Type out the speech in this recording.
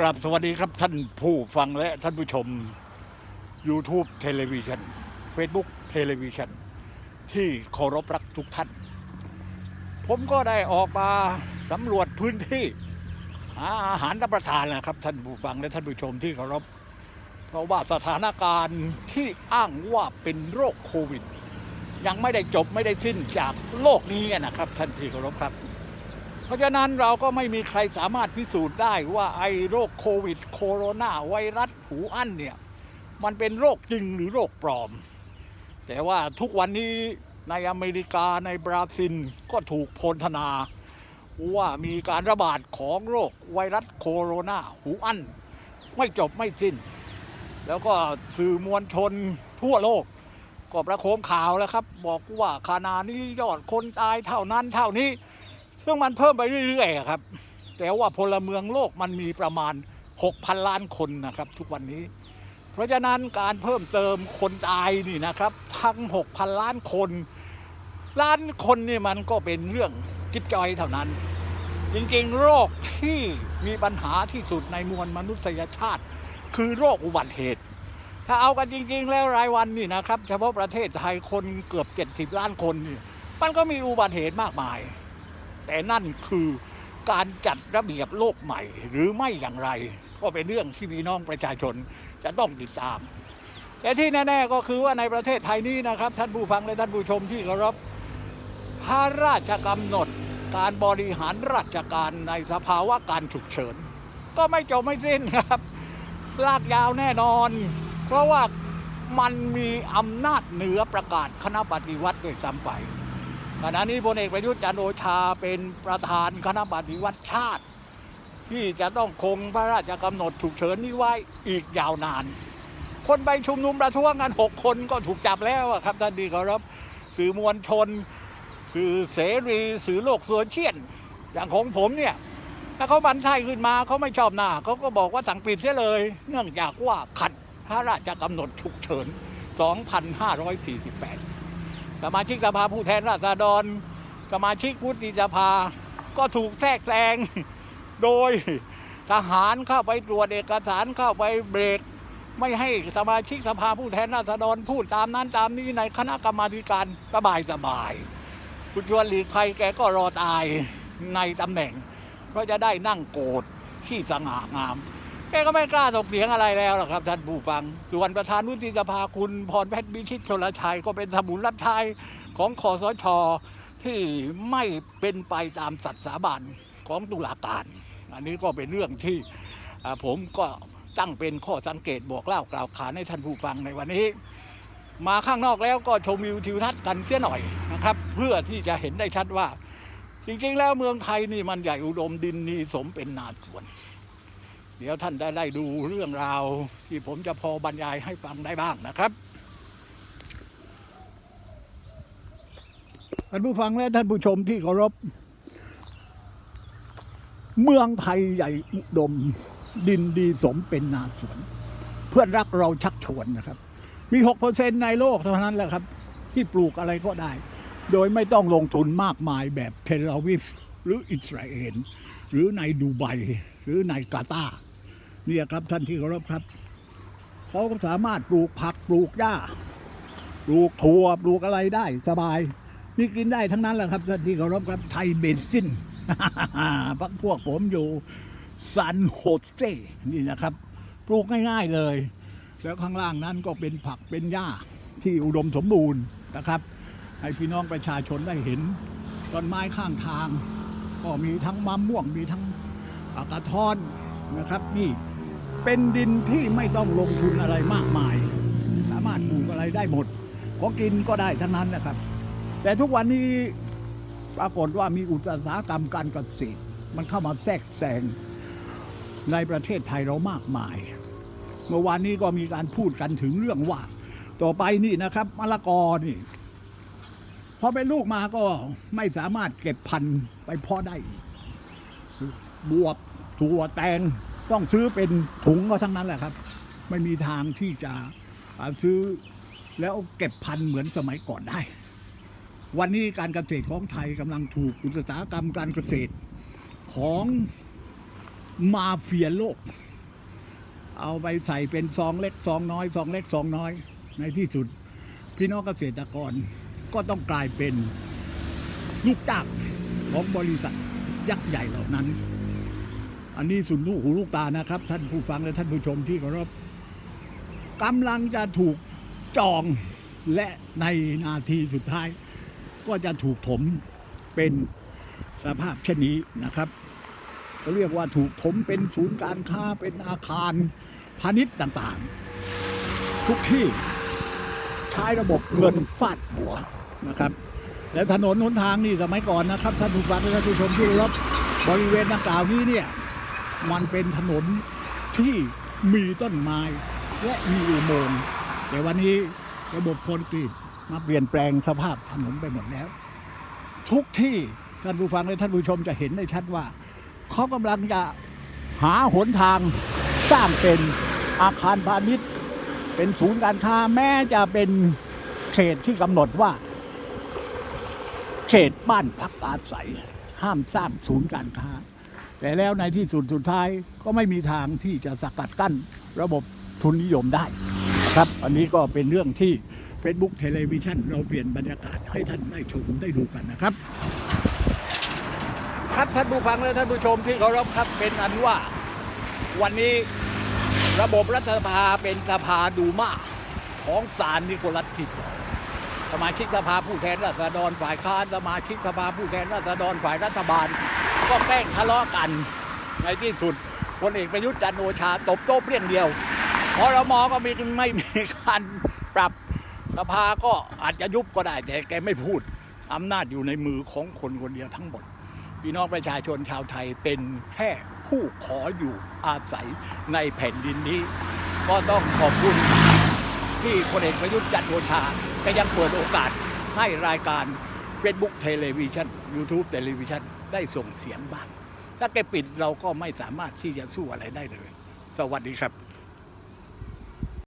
กราบสวัสดีครับท่านผู้ฟังและท่านผู้ชม YouTube เทเลวิชัน Facebook เทเลวิชันที่เคารพรักทุกท่าน ผมก็ได้ออกมาสำรวจพื้นที่หาอาหารรับประทานนะครับ ท่านผู้ฟังและท่านผู้ชมที่เคารพ เพราะว่าสถานการณ์ที่อ้างว่าเป็นโรคโควิด ยังไม่ได้จบไม่ได้สิ้นจากโลกนี้นะครับ ท่านที่เคารพครับ เพราะฉะนั้นเราก็ไม่มีใครสามารถพิสูจน์ได้ว่าไอ้โรคโควิดโคโรนาไวรัสหูอั้นเนี่ย มันเป็นโรคจริงหรือโรคปลอม แต่ว่าทุกวันนี้ในอเมริกาในบราซิลก็ถูกพลธนาว่ามีการระบาดของโรคไวรัสโคโรนาหูอั้น ไม่จบไม่สิ้น แล้วก็สื่อมวลชนทั่วโลก ก็ประโคมข่าวแล้วครับ บอกว่าขณะนี้ยอดคนตายเท่านั้นเท่านี้ ซึ่งมันเพิ่มไปเรื่อยๆครับ แต่ว่าพลเมืองโลกมันมีประมาณ 6,000 ล้านคนนะครับทุกวันนี้ เพราะฉะนั้นการเพิ่มเติมคนตายนี่นะครับ ทั้ง 6,000 ล้านคน ล้านคนนี่มันก็เป็นเรื่องจิ๊บจอยเท่านั้น จริงๆ โรคที่มีปัญหาที่สุดในมวลมนุษยชาติ คือโรคอุบัติเหตุ ถ้าเอากันจริง ๆ แล้วรายวันนี่นะครับ เฉพาะประเทศไทยคนเกือบ 70 ล้านคนนี่มันก็มีอุบัติเหตุมากมาย แต่นั่นคือการจัดระเบียบโลกใหม่ หรือไม่อย่างไร ก็เป็นเรื่องที่พี่น้องประชาชนจะต้องติดตาม แต่ที่แน่ๆก็คือว่าในประเทศไทยนี้นะครับ ท่านผู้ฟังและท่านผู้ชมที่เคารพพระราชกำหนดการบริหารราชการในสภาวะการฉุกเฉิน ก็ไม่จบไม่สิ้นครับ ลากยาวแน่นอน เพราะว่ามันมีอำนาจเหนือประกาศคณะปฏิวัติด้วยซ้ำไป ขณะนี้พลเอกประยุทธ์จันโอชาเป็นประธานคณะปฏิวัติชาติ ที่จะต้องคงพระราชกำหนดฉุกเฉินนี้ไว้อีกยาวนาน คนไปชุมนุมประท้วงกันหกคนก็ถูกจับแล้วครับท่านดีคารพสื่อมวลชน สื่อเสรีสื่อโลกโซเชียลอย่างของผมเนี่ยถ้าเขาบันไส้ขึ้นมาเขาไม่ชอบหน้าเขาก็บอกว่าสั่งปิดเสียเลย เนื่องจากว่าขัดพระราชกำหนดฉุกเฉิน 2548 สมาชิกสภาผู้แทนราษฎร สมาชิกวุฒิสภา ก็ถูกแทรกแซงโดยทหารเข้าไปตรวจเอกสารเข้าไปเบรก ไม่ให้สมาชิกสภาผู้แทนราษฎรพูดตามนั้นตามนี้ในคณะกรรมาการสบายสบายๆคุณชวนหลีกภัยแกก็รอตายในตำแหน่ง เพราะจะได้นั่งโกรธที่สง่างาม แกก็ไม่กล้าส่งเสียงอะไรแล้วหรอกครับท่านผู้ฟัง ส่วนประธานวุฒิสภาคุณพรเพชรวิชิตชลชัยก็เป็นสมุนรับใช้ของคอสชที่ไม่เป็นไปตามสัตย์สาบานของตุลาการ อันนี้ก็เป็นเรื่องที่ผมก็ตั้งเป็นข้อสังเกตบอกเล่ากล่าวขานให้ท่านผู้ฟังในวันนี้ มาข้างนอกแล้วก็ชมวิวทิวทัศน์กันเสียหน่อยนะครับ เพื่อที่จะเห็นได้ชัดว่า จริงๆ แล้วเมืองไทยนี่มันใหญ่อุดมดินนีสมเป็นนาสวน เดี๋ยวท่านได้ไล่ดูเรื่องราวที่ผมจะพอบรรยายให้ฟังได้บ้างนะครับท่านผู้ฟังและท่านผู้ชมที่เคารพ เมืองไทยใหญ่อุดม ดินดีสมเป็นนาสวน เพื่อนรักเราชักชวนนะครับ มีหกเปอร์เซ็นในโลกเท่านั้นแหละครับ ที่ปลูกอะไรก็ได้ โดยไม่ต้องลงทุนมากมายแบบเทลอาวิฟหรืออิสราเอลหรือในดูไบหรือในกาตาร์ เนี่ยครับท่านที่เคารพครับเขาก็สามารถปลูกผักปลูกหญ้าปลูกถั่วปลูกอะไรได้สบาย นี่กินได้ทั้งนั้นแหละครับท่านที่เคารพครับไทยเบนซินพักพวกผมอยู่ซันโฮสเตนี่นะครับ ปลูกง่ายๆเลย แล้วข้างล่างนั้นก็เป็นผักเป็นหญ้าที่อุดมสมบูรณ์นะครับ ให้พี่น้องประชาชนได้เห็นต้นไม้ข้างทาง ก็มีทั้งมะม่วงมีทั้งกระท้อนนะครับนี่ เป็นดินที่ไม่ต้องลงทุนอะไรมากมาย สามารถปลูกอะไรได้หมดของกินก็ได้ทั้งนั้นนะครับ แต่ทุกวันนี้ปรากฏว่ามีอุตสาหกรรมการเกษตรมันเข้ามาแทรกแซงในประเทศไทยเรามากมาย เมื่อวานนี้ก็มีการพูดกันถึงเรื่องว่า ต่อไปนี่นะครับมะละกอนี่พอเป็นลูกมาก็ไม่สามารถเก็บพันธุ์ไปเพาะได้บวบถั่วแตง ต้องซื้อเป็นถุงก็ทั้งนั้นแหละครับ ไม่มีทางที่จะซื้อแล้วเก็บพันเหมือนสมัยก่อนได้ วันนี้การเกษตรของไทยกำลังถูกอุตสาหกรรมการเกษตรของมาเฟียโลก เอาไปใส่เป็นซองเล็กซองน้อยซองเล็กซองน้อย ในที่สุดพี่น้องเกษตรกรก็ต้องกลายเป็นลูกจ้างของบริษัทยักษ์ใหญ่เหล่านั้น อันนี้สุดลูกหูลูกตานะครับ ท่านผู้ฟังและท่านผู้ชมที่เคารพกำลังจะถูกจองและในนาทีสุดท้าย ก็จะถูกถมเป็นสภาพเช่นนี้นะครับเขาเรียกว่าถูกถมเป็นศูนย์การค้าเป็นอาคารพาณิชย์ต่างๆ ทุกที่ใช้ระบบเงินฟาดหัวนะครับ และถนนหนทางนี่สมัยก่อนนะครับท่านผู้ฟังและท่านผู้ชมที่เคารพบริเวณดังกล่าวนี้เนี่ย มันเป็นถนนที่มีต้นไม้และมีอุโมงค์แต่วันนี้ระบบคอนกรีตมาเปลี่ยนแปลงสภาพถนนไปหมดแล้ว ทุกที่ท่านผู้ฟังและท่านผู้ชมจะเห็นได้ชัดว่า เขากำลังจะหาหนทางสร้างเป็นอาคารพาณิชย์ เป็นศูนย์การค้าแม้จะเป็นเขตที่กำหนดว่า เขตบ้านพักอาศัย ห้ามสร้างศูนย์การค้า แต่แล้วในที่สุดสุดท้ายก็ไม่มีทางที่จะสกัดกั้นระบบทุนนิยมได้ครับอันนี้ก็เป็นเรื่องที่ Facebook เทเลวิชันเราเปลี่ยนบรรยากาศให้ท่านได้ชมได้ดูกันนะครับ ครับท่านผู้ฟังและท่านผู้ชมที่เคารพครับเป็นอันว่า วันนี้ระบบรัฐสภาเป็นสภาดูมาของศาลนิโคลัสที่สองสมาชิกสภาผู้แทนราษฎรฝ่ายค้านสมาชิกสภาผู้แทนราษฎรฝ่ายรัฐบาล ก็แกล้งทะเลาะกัน ในที่สุดพลเอกประยุทธ์จันโอชาตบโต๊ะเปรี้ยงเดียวพรมอก็มีไม่มีการปรับสภาก็อาจจะยุบก็ได้ แต่แกไม่พูดอำนาจอยู่ในมือของคนคนเดียวทั้งหมด พี่น้องประชาชนชาวไทยเป็นแค่ผู้ขออยู่อาศัยในแผ่นดินนี้ ก็ต้องขอบคุณที่พลเอกประยุทธ์จันโอชาก็ยังเปิดโอกาสให้รายการ Facebook เทเลวิชัน YouTube เทเลวิชัน ได้ส่งเสียงบ้าง ถ้าแกปิดเราก็ไม่สามารถที่จะสู้อะไรได้เลย สวัสดีครับ